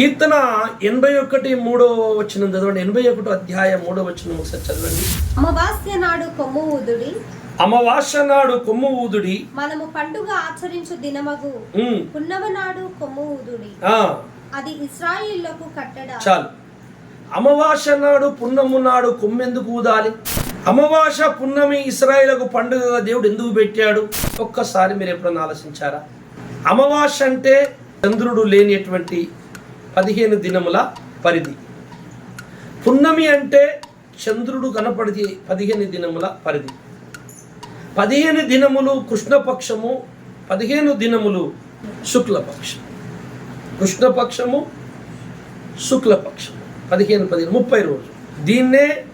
కీర్తన ఎనభై ఒకటి మూడో వచ్చిన చదవండి. ఎనభై ఒకటో అధ్యాయం మూడో వచ్చిన ఒకసారి చదవండి. అమావాస్య నాడు కొమ్ము ఊదుడి. అమావాస్య నాడు కొమ్ము ఊదుడి. మనము పండుగ ఆచరించు దినమగు. ఉమ్, పున్నమ నాడు కొమ్ము ఊదుడి. అది ఇస్రాయిల్లకు కట్టడ. చాలు. అమావాస్య నాడు పున్నము నాడు కొమ్మెందుకు ఊదాలి? అమావాస పున్నమి ఇస్రాయేలకు పండుగగా దేవుడు ఎందుకు పెట్టాడు? ఒక్కసారి మీరు ఎప్పుడన్నా ఆలోచించారా? అమావాస్య అంటే చంద్రుడు లేనిటువంటి పదిహేను దినముల పరిధి. పున్నమి అంటే చంద్రుడు కనపడితే పదిహేను దినముల పరిధి. పదిహేను దినములు కృష్ణపక్షము పదిహేను దినములు శుక్లపక్షం కృష్ణపక్షము శుక్లపక్షం పదిహేను పదిహేను ముప్పై రోజులు. దీన్నే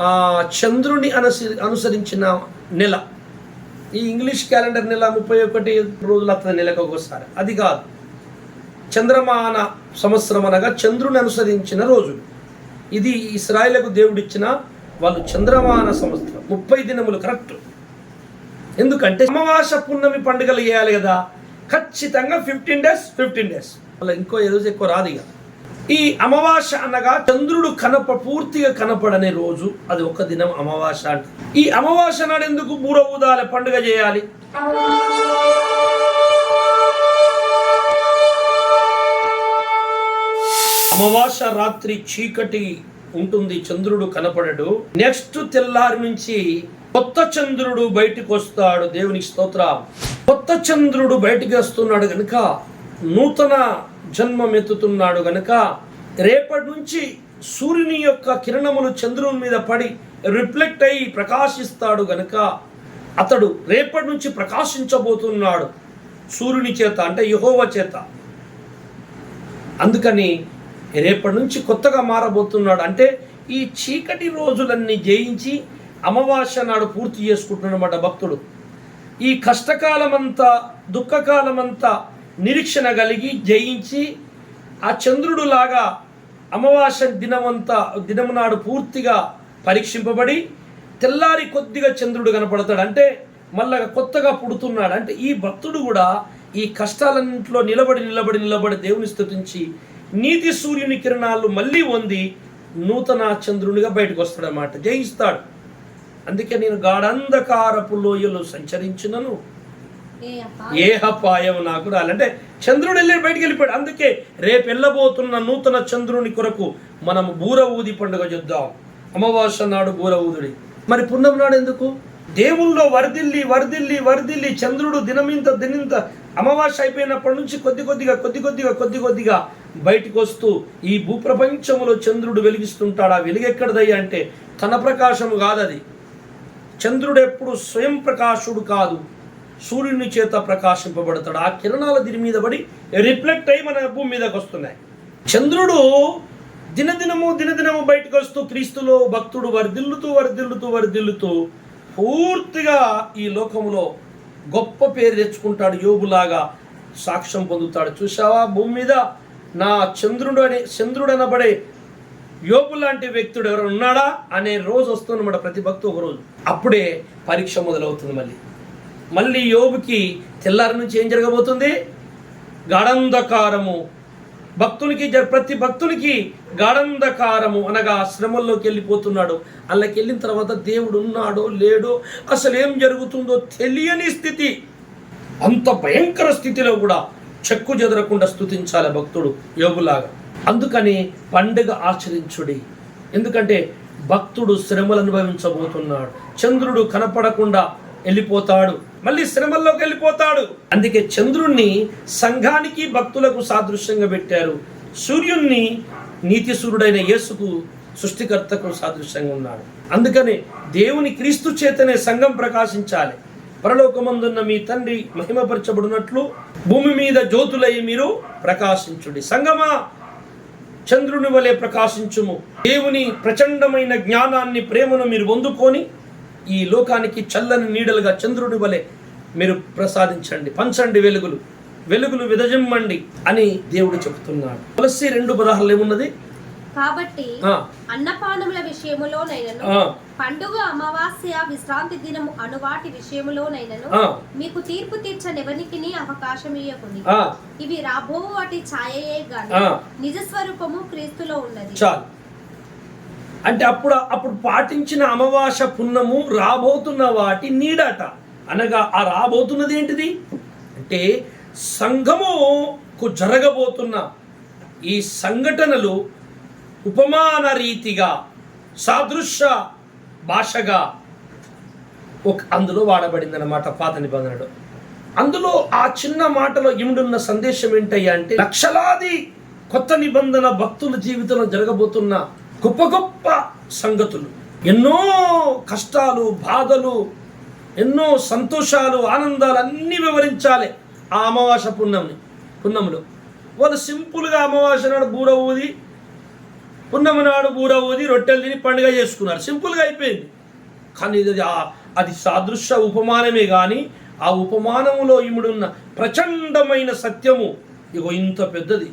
ఆ, చంద్రుని అనుసరి అనుసరించిన నెల. ఈ ఇంగ్లీష్ క్యాలెండర్ నెల ముప్పై ఒకటి రోజులు అతని నెలకు ఒకసారి అది కాదు. చంద్రమాన సంవత్సరం అనగా చంద్రుని అనుసరించిన రోజులు ఇది ఇస్రాయేలకు దేవుడిచ్చిన వాళ్ళు చంద్రమాన సంవత్సరం. ముప్పై దినములు కరెక్ట్. ఎందుకంటే అమావాస పున్నమి పండుగలు చేయాలి కదా. ఖచ్చితంగా ఫిఫ్టీన్ డేస్ ఫిఫ్టీన్ డేస్. అలా ఇంకో ఏదో ఎక్కువ రాదు ఇక. ఈ అమావాస అనగా చంద్రుడు కనప పూర్తిగా కనపడనే రోజు. అది ఒక దినం అమావాస అంటే. ఈ అమావాస నాడు ఎందుకు బూర ఊదాలి పండుగ చేయాలి? అమావాస రాత్రి చీకటి ఉంటుంది చంద్రుడు కనపడడు. నెక్స్ట్ తెల్లారి నుంచి కొత్త చంద్రుడు బయటికి వస్తాడు దేవునికి స్తోత్ర కొత్త చంద్రుడు బయటికి వస్తున్నాడు గనుక నూతన జన్మం ఎత్తుతున్నాడు గనుక రేపటి నుంచి సూర్యుని యొక్క కిరణములు చంద్రుని మీద పడి రిఫ్లెక్ట్ అయి ప్రకాశిస్తాడు గనుక అతడు రేపటి నుంచి ప్రకాశించబోతున్నాడు సూర్యుని చేత అంటే యహోవ చేత. అందుకని రేపటి నుంచి కొత్తగా మారబోతున్నాడు. అంటే ఈ చీకటి రోజులన్నీ జయించి అమావాస్య నాడు పూర్తి చేసుకుంటున్నమాట భక్తుడు. ఈ కష్టకాలమంతా దుఃఖకాలమంతా నిరీక్షణ కలిగి జయించి ఆ చంద్రుడు లాగా అమావాస్య దినమంతా దినము నాడు పూర్తిగా పరీక్షింపబడి తెల్లారి కొద్దిగా చంద్రుడు కనపడతాడు. అంటే మళ్ళా కొత్తగా పుడుతున్నాడు. అంటే ఈ భక్తుడు కూడా ఈ కష్టాలన్నింటిలో నిలబడి నిలబడి నిలబడి దేవుని స్థుతించి నీతి సూర్యుని కిరణాలు మళ్ళీ పొంది నూతన చంద్రునిగా బయటకు వస్తాడనమాట జయిస్తాడు. అందుకే నేను గాఢంధకారపు లోయలో సంచరించినను. ఏ అపాయం నాకు రాలంటే చంద్రుడు వెళ్ళి బయటికి వెళ్ళిపోయాడు. అందుకే రేపు వెళ్ళబోతున్న నూతన చంద్రుని కొరకు మనం బూర ఊది పండుగ చూద్దాం. అమావాస్య నాడు బూర ఊదుడి మరి పున్నం నాడు ఎందుకు? దేవుల్లో వరదిల్లి వరదిల్లి వరదిల్లి చంద్రుడు దినమింత దినింత అమావాస్య అయిపోయినప్పటి నుంచి కొద్ది కొద్దిగా కొద్ది కొద్దిగా కొద్ది కొద్దిగా బయటికి వస్తూ ఈ భూప్రపంచములో చంద్రుడు వెలిగిస్తుంటాడు? ఆ వెలుగు అంటే తన ప్రకాశము కాదది. చంద్రుడు ఎప్పుడు స్వయం ప్రకాశుడు కాదు. సూర్యుని చేత ప్రకాశింపబడతాడు. ఆ కిరణాల దీని మీద పడి రిఫ్లెక్ట్ అయి మన భూమి మీదకి వస్తున్నాయి చంద్రుడు దినదినము దినదినము బయటకు వస్తూ క్రీస్తులో భక్తుడు వరిదిల్లుతూ వరిదిల్లుతూ వరిదిల్లుతూ పూర్తిగా ఈ లోకములో గొప్ప పేరు తెచ్చుకుంటాడు. యోగులాగా సాక్ష్యం పొందుతాడు. చూసావా భూమి మీద నా చంద్రుడు అనే చంద్రుడు అనబడే యోగు లాంటి వ్యక్తుడు ఎవరు ఉన్నాడా? అనే రోజు వస్తుందన్నమాట ప్రతి భక్తు ఒక రోజు అప్పుడే పరీక్ష మొదలవుతుంది మళ్ళీ. మళ్ళీ యోగుకి తెల్లారి నుంచి ఏం జరగబోతుంది? గాఢంధకారము. భక్తునికి జ- ప్రతి భక్తునికి గాఢంధకారము అనగా శ్రమల్లోకి వెళ్ళిపోతున్నాడు. అల్లకి వెళ్ళిన తర్వాత దేవుడు ఉన్నాడో లేడో అసలు ఏం జరుగుతుందో తెలియని స్థితి. అంత భయంకర స్థితిలో కూడా చెక్కు చెదరకుండా స్థుతించాలి భక్తుడు యోగులాగా. అందుకని పండుగ ఆచరించుడి. ఎందుకంటే భక్తుడు శ్రమలు అనుభవించబోతున్నాడు. చంద్రుడు కనపడకుండా వెళ్ళిపోతాడు. మళ్ళీ శ్రమల్లోకి వెళ్ళిపోతాడు. అందుకే చంద్రుణ్ణి సంఘానికి భక్తులకు సాదృశ్యంగా పెట్టారు. సూర్యుణ్ణి నీతి సూర్యుడైన యేసుకు సృష్టికర్తకు సాదృశ్యంగా ఉన్నాడు. అందుకని దేవుని క్రీస్తు చేతనే సంఘం ప్రకాశించాలి. పరలోకమందున్న మీ తండ్రి మహిమపరచబడినట్లు భూమి మీద జ్యోతులై మీరు ప్రకాశించుడి. సంగమా చంద్రుని వలె ప్రకాశించుము. దేవుని ప్రచండమైన జ్ఞానాన్ని ప్రేమను మీరు పొందుకొని ఈ లోకానికి చల్లని నీడలుగా చంద్రుని వలె మీరు ప్రసాదించండి. పంచండి వెలుగులు. వెలుగులు విదజిమ్మండి అని దేవుడు చెబుతున్నాడు తులసి రెండు పదాలు ఏమున్నది? కాబట్టి అన్నపానముల విషయములోనైనను పండుగ అమావాస్య విశ్రాంతి దినము అనువాటి విషయములోనైనను మీకు తీర్పు తీర్చనెవనికి అవకాశం ఇవ్వకుని ఆ, ఇవి రాబో వాటి ఛాయయే గాని. నిజ స్వరూపము క్రీస్తులో ఉన్నది. చాలు. అంటే అప్పుడు అప్పుడు పాటించిన అమావాస పున్నము రాబోతున్న వాటి నీడట. అనగా ఆ రాబోతున్నది ఏంటిది అంటే సంఘముకు జరగబోతున్న ఈ సంఘటనలు ఉపమాన రీతిగా సాదృశ్య భాషగా ఒక అందులో వాడబడిందన్నమాట పాత నిబంధనలో. అందులో ఆ చిన్న మాటలో ఇమిడున్న సందేశం ఏంటయ్యా అంటే లక్షలాది కొత్త నిబంధన భక్తుల జీవితంలో జరగబోతున్న గొప్ప గొప్ప సంగతులు. ఎన్నో కష్టాలు బాధలు ఎన్నో సంతోషాలు ఆనందాలు అన్నీ వివరించాలి ఆ అమావాస పుణ్యంని పుణ్యములు వాళ్ళు సింపుల్గా అమావాస నాడు బూర ఊది పున్నమ నాడు బూర ఊది రొట్టెలు తిని పండుగ చేసుకున్నారు. సింపుల్గా అయిపోయింది. కానీ ఇది ఆ- అది సాదృశ్య ఉపమానమే కానీ ఆ ఉపమానములో ఇముడున్న ప్రచండమైన సత్యము ఇగో ఇంత పెద్దది.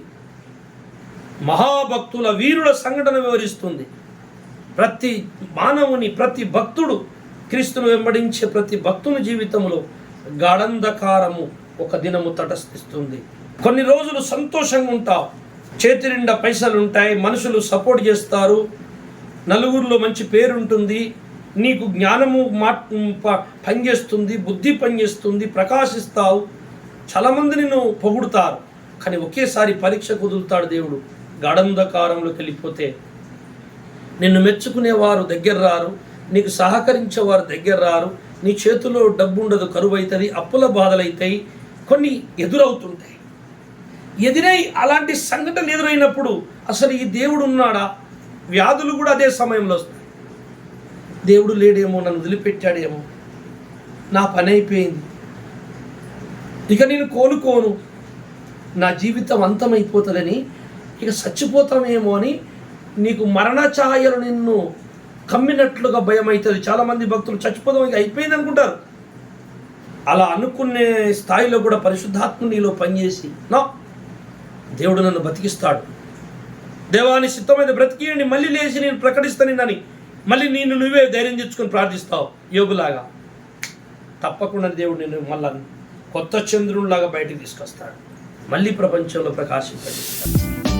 మహాభక్తుల వీరుల సంఘటన వివరిస్తుంది. ప్రతి మానవుని ప్రతి భక్తుడు క్రీస్తును వెంబడించే ప్రతి భక్తుని జీవితంలో గాఢంధకారము ఒక దినము తటస్థిస్తుంది. కొన్ని రోజులు సంతోషంగా ఉంటావు. చేతి నిండా పైసలు ఉంటాయి మనుషులు సపోర్ట్ చేస్తారు నలుగురిలో మంచి పేరు ఉంటుంది నీకు జ్ఞానము మా ప- పనిచేస్తుంది బుద్ధి పనిచేస్తుంది ప్రకాశిస్తావు చాలామంది నిన్ను పొగుడుతారు కానీ ఒకేసారి పరీక్ష కుదులుతాడు దేవుడు. గాఢంధకారంలోకి వెళ్ళిపోతే నిన్ను మెచ్చుకునేవారు దగ్గర రారు నీకు సహకరించేవారు దగ్గర రారు నీ చేతిలో డబ్బు ఉండదు కరువు అవుతుంది అప్పుల బాధలవుతాయి కొన్ని ఎదురవుతుంటాయి. ఎదురై అలాంటి సంఘటనలు ఎదురైనప్పుడు అసలు ఈ దేవుడు ఉన్నాడా? వ్యాధులు కూడా అదే సమయంలో వస్తాయి. దేవుడు లేడేమో నన్ను వదిలిపెట్టాడేమో. నా పని అయిపోయింది. ఇక నేను కోలుకోను. నా జీవితం అంతమైపోతుందని ఇక చచ్చిపోతామేమో అని నీకు మరణ ఛాయలు నిన్ను కమ్మినట్లుగా భయం అవుతుంది చాలామంది భక్తులు చచ్చిపోదాం ఇక అయిపోయింది అనుకుంటారు. అలా అనుకునే స్థాయిలో కూడా పరిశుద్ధాత్మ నీలో పనిచేసి నా దేవుడు నన్ను బతికిస్తాడు. దేవాన్ని సిద్ధమైన బ్రతికియండి. మళ్ళీ లేచి నేను ప్రకటిస్తానని మళ్ళీ నేను నువ్వే ధైర్యం తెచ్చుకొని ప్రార్థిస్తావు. యోగులాగా తప్పకుండా దేవుడు నేను మళ్ళా కొత్త చంద్రునిలాగా బయటకు తీసుకొస్తాడు. మళ్ళీ ప్రపంచంలో ప్రకాశింపజేస్తాడు.